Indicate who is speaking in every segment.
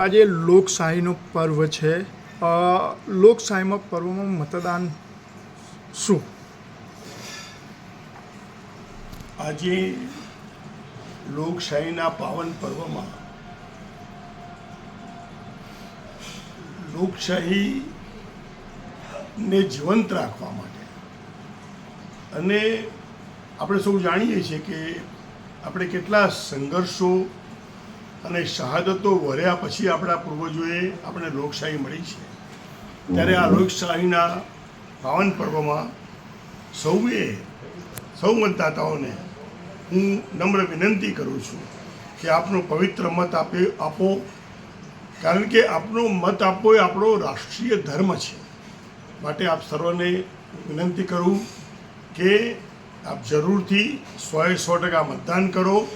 Speaker 1: આજે લોકશાહીનો પર્વ છે. લોકશાહીમાં પર્વમાં મતદાન શું?
Speaker 2: આજે લોકશાહીના પાવન પર્વમાં લોકશાહીને જીવંત રાખવા માટે અને આપણે સૌ જાણીએ છીએ કે આપણે કેટલા સંઘર્ષો અને શહાદતો વર્યા પછી આપણા પૂર્વજોએ આપણે લોકશાહી મળી છે. ત્યારે આ લોકશાહીના પાવન પર્વમાં સૌએ સૌ મતદાતાઓને હું નમ્ર વિનંતી કરું છું કે આપનો પવિત્ર મત આપે આપો. કારણ કે આપનો મત આપવો એ આપણો રાષ્ટ્રીય ધર્મ છે. માટે આપ સર્વને વિનંતી કરું કે આપ જરૂરથી સોએ સો ટકા મતદાન કરો.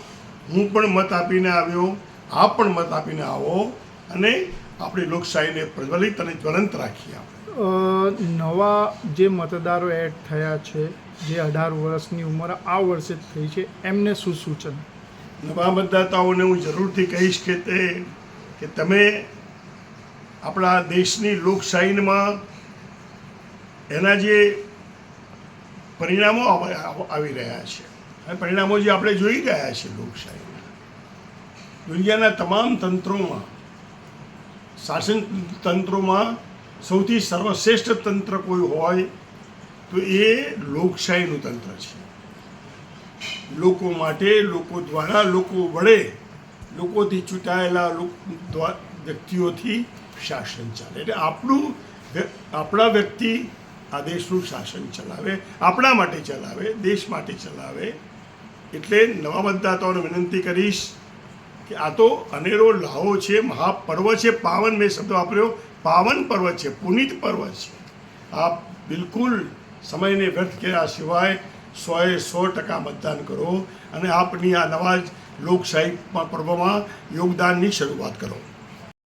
Speaker 2: હું પણ મત આપીને આવ્યો. આપ પણ મત આપીને આવો અને આપણી લોકશાહીને પ્રજ્વલિત અને જ્વલંત રાખીએ આપણે.
Speaker 1: નવા જે મતદારો એડ થયા છે જે અઢાર વર્ષની ઉંમર આ વર્ષે જ થઈ છે એમને શું સૂચન?
Speaker 2: નવા મતદાતાઓને હું જરૂરથી કહીશ કે તે કે તમે આપણા દેશની લોકશાહીમાં એના જે પરિણામો આવ- રહ્યા છે. અને પરિણામો જે આપણે જોઈ રહ્યા છીએ લોકશાહીના દુનિયાના તમામ તંત્રોમાં, શાસન તંત્રોમાં સૌથી સર્વશ્રેષ્ઠ તંત્ર કોઈ હોય તો એ લોકશાહીનું તંત્ર છે. લોકો માટે, લોકો દ્વારા લોકો વડે, લોકોથી ચૂંટાયેલા વ્યક્તિઓથી શાસન ચાલે. એટલે આપણું આપણા વ્યક્તિ આ દેશનું શાસન ચલાવે, આપણા માટે ચલાવે, દેશ માટે ચલાવે. એટલે નવા મતદાતાઓને વિનંતી કરીશ કે આ તો અનેરો લાહો છે, મહાપર્વ છે, પાવન મેં શબ્દ વાપર્યો. પાવન પર્વ છે, પુનિત પર્વ છે. આપ બિલકુલ સમયને વ્યર્થ કર્યા સિવાય સોએ સો ટકા મતદાન કરો અને આપની આ નવા લોકશાહી પર્વમાં યોગદાનની શરૂઆત કરો.